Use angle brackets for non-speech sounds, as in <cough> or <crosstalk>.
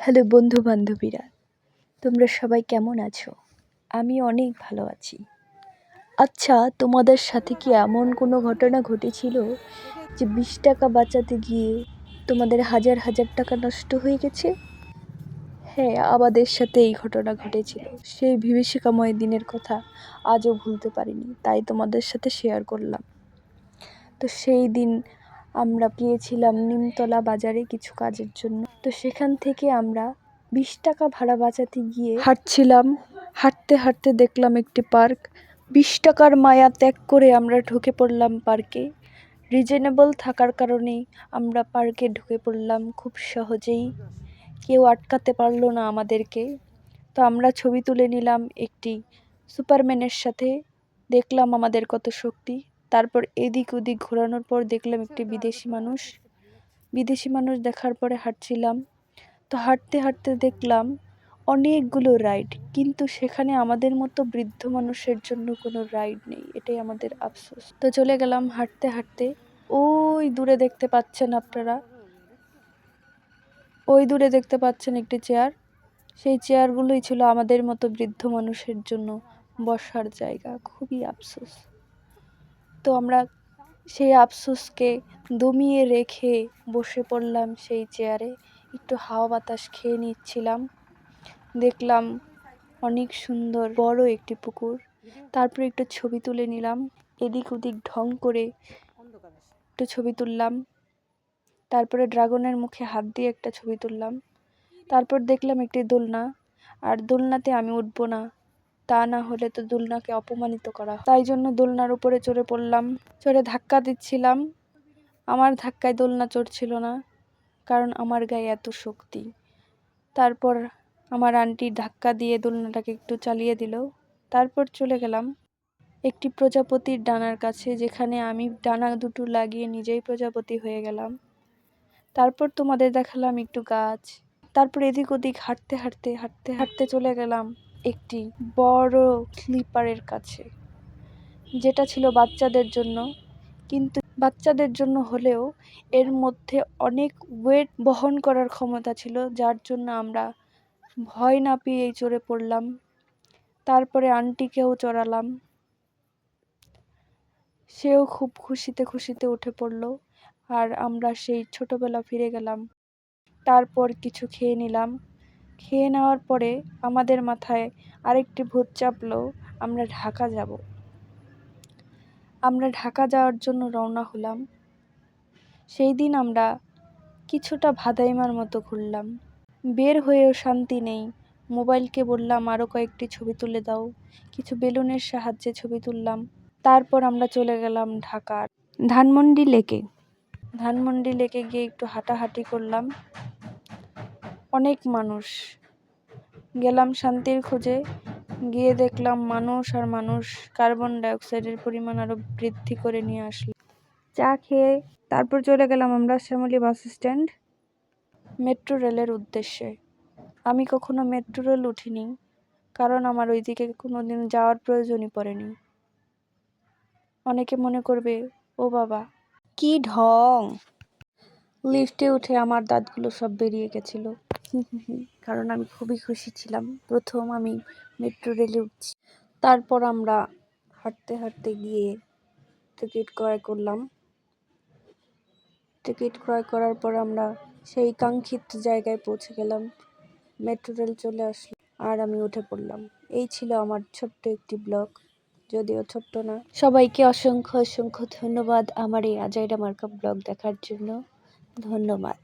Hello বন্ধু বান্ধবীরা, তোমরা সবাই কেমন আছো? আমি অনেক ভালো আছি। আচ্ছা তোমাদের সাথে কি এমন কোনো ঘটনা ঘটেছিল যে বিশ টাকা বাঁচাতে গিয়ে তোমাদের হাজার হাজার টাকা নষ্ট হয়ে গেছে? হ্যাঁ আমাদের সাথে এই ঘটনা ঘটেছিল। সেই বিভীষিকাময় দিনের কথা আজও ভুলতে পারিনি, তাই তোমাদের সাথে শেয়ার করলাম। তো সেই দিন আমরা গিয়েছিলাম নিমতলা বাজারে কিছু কাজের জন্য। তো সেখান থেকে আমরা বিশ টাকা ভাড়া বাঁচাতে গিয়ে হাঁটছিলাম। হাঁটতে হাঁটতে দেখলাম একটি পার্ক। বিশ টাকার মায়া ত্যাগ করে আমরা ঢুকে পড়লাম পার্কে। রিজনেবল থাকার কারণেই আমরা পার্কে ঢুকে পড়লাম খুব সহজেই। কেউ আটকাতে পারল না আমাদেরকে। তো আমরা ছবি তুলে নিলাম একটি সুপারম্যানের সাথে। দেখলাম আমাদের কত শক্তি। তারপর এদিক ওদিক ঘোরানোর পর দেখলাম একটি বিদেশি মানুষ। বিদেশি মানুষ দেখার পরে হাঁটছিলাম। তো হাঁটতে হাঁটতে দেখলাম অনেকগুলো রাইড, কিন্তু সেখানে আমাদের মতো বৃদ্ধ মানুষের জন্য কোনো রাইড নেই। এটাই আমাদের আফসোস। তো চলে গেলাম হাঁটতে হাঁটতে। ওই দূরে দেখতে পাচ্ছেন আপনারা। ওই দূরে দেখতে পাচ্ছেন একটি চেয়ার। সেই চেয়ারগুলোই ছিল আমাদের মতো বৃদ্ধ মানুষের জন্য বসার জায়গা। খুবই আফসোস। তো আমরা সেই আফসোসকে দমিয়ে রেখে বসে পড়লাম সেই চেয়ারে। একটু হাওয়া বাতাস খেয়ে নিচ্ছিলাম। দেখলাম অনেক সুন্দর বড় একটি পুকুর। তারপরে একটু ছবি তুলে নিলাম। এদিক ওদিক ঢং করে একটু ছবি তুললাম। তারপরে ড্রাগনের মুখে হাত দিয়ে একটা ছবি তুললাম। তারপর দেখলাম একটি দোলনা। আর দোলনাতে আমি উঠবো না। তা না হলে তো দোলনাকে অপমানিত করা তাই জন্য দোলনার উপরে চড়ে পড়লাম। চড়ে ধাক্কা দিচ্ছিলাম। আমার ধাক্কায় দোলনা চড়ছিল না, কারণ আমার গায়ে এত শক্তি। তারপর আমার আন্টি ধাক্কা দিয়ে দোলনাটাকে একটু চালিয়ে দিল। তারপর চলে গেলাম একটি প্রজাপতির ডানার কাছে, যেখানে আমি ডানা দুটো লাগিয়ে নিজেই প্রজাপতি হয়ে গেলাম। তারপর তোমাদের দেখালাম একটু গাছ। তারপর এদিক ওদিক হাঁটতে হাঁটতে হাঁটতে হাঁটতে চলে গেলাম। একটি বড় স্লিপারের কাছে। যেটা ছিল বাচ্চাদের জন্য। কিন্তু বাচ্চাদের জন্য হলেও এর মধ্যে অনেক ওয়েট বহন করার ক্ষমতা ছিল, যার জন্য আমরা ভয় না পেয়েই চড়ে পড়লাম। তারপরে আন্টিকেও চড়ালাম। সেও খুব খুশিতে খুশিতে উঠে পড়ল, আর আমরা সেই ছোটবেলা ফিরে গেলাম। তারপর কিছু খেয়ে নিলাম। খেয়ে নেওয়ার পরে আমাদের মাথায় আরেকটি ভূত চাপলো, আমরা ঢাকা যাব। আমরা ঢাকা যাওয়ার জন্য রওনা হলাম। সেই দিন আমরা কিছুটা ভাদাইমার মতো ঘুরলাম। বের হয়েও শান্তি নেই। মোবাইলকে বললাম আরও কয়েকটি ছবি তুলে দাও। কিছু বেলুনের সাহায্যে ছবি তুললাম। তারপর আমরা চলে গেলাম ঢাকার ধানমন্ডি লেকে। ধানমন্ডি লেকে গিয়ে একটু হাঁটাহাঁটি করলাম। অনেক মানুষ। গেলাম শান্তির খোঁজে, গিয়ে দেখলাম মানুষ আর মানুষ কার্বন ডাইঅক্সাইডের পরিমাণ আরও বৃদ্ধি করে নিয়ে আসলো। চা খেয়ে তারপর চলে গেলাম আমরা শ্যামলী বাস স্ট্যান্ড। মেট্রো রেলের উদ্দেশ্যে। আমি কখনো মেট্রো রেল উঠিনি, কারণ আমার ওইদিকে কোনো দিন যাওয়ার প্রয়োজনই পড়েনি। অনেকে মনে করবে, ও বাবা, কি ঢং! লিফটে উঠে আমার দাঁতগুলো সব বেরিয়ে গেছিল। <laughs> কারণ আমি খুবই খুশি ছিলাম। প্রথম আমি মেট্রো রেলে উঠছি। তারপর আমরা হাঁটতে হাঁটতে গিয়ে টিকিট ক্রয় করলাম। টিকিট ক্রয় করার পর আমরা সেই কাঙ্ক্ষিত জায়গায় পৌঁছে গেলাম। মেট্রো রেল চলে আসলো আর আমি উঠে পড়লাম। এই ছিল আমার ছোট্ট একটি ব্লগ। যদিও ছোট্ট না। সবাইকে অসংখ্য অসংখ্য ধন্যবাদ আমার এই আজাইরা মার্কা ব্লগ দেখার জন্য। ধন্যবাদ।